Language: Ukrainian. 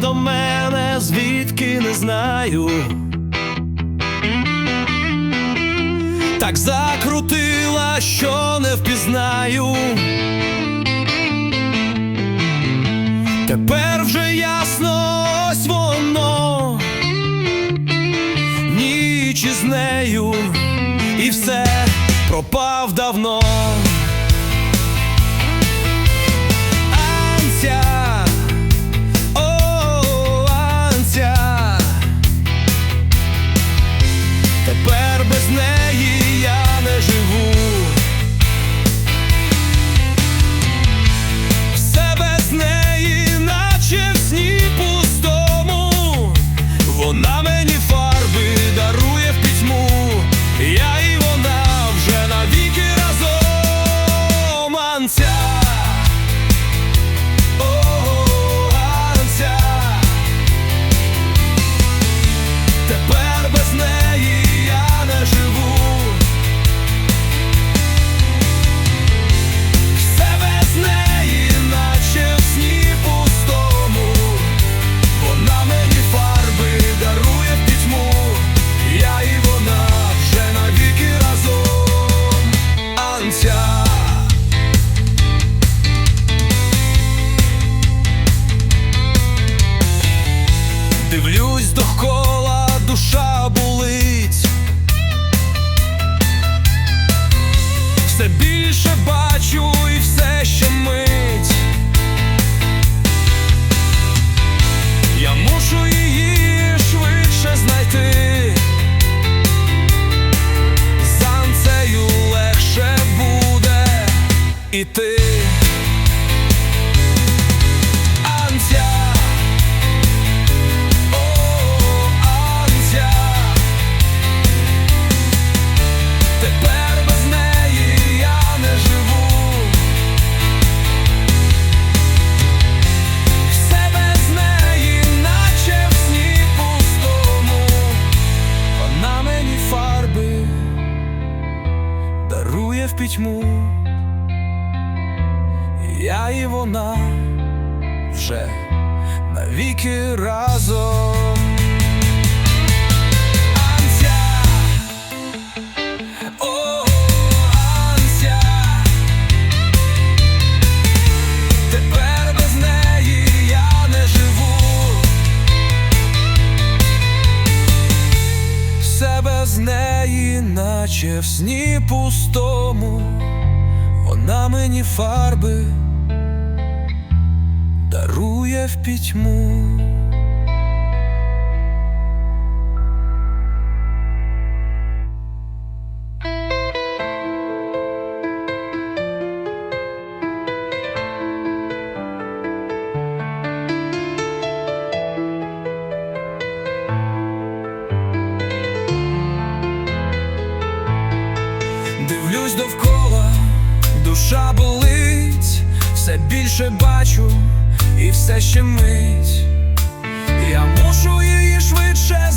до мене, звідки не знаю. Так закрутила, що не впізнаю. Тепер вже ясно, ось воно, ніч із нею, і все пропав давно. Дивлюсь довкола, душа болить. Все більше бачу і все ще мить. Я мушу її швидше знайти. За Анцею легше буде іти. Пітьму. Я і вона вже навіки разом. Без неї, наче в сні пустому, вона мені фарби дарує в пітьму. Дивлюсь довкола, душа болить, все більше бачу і все ще мить. Я мушу її швидше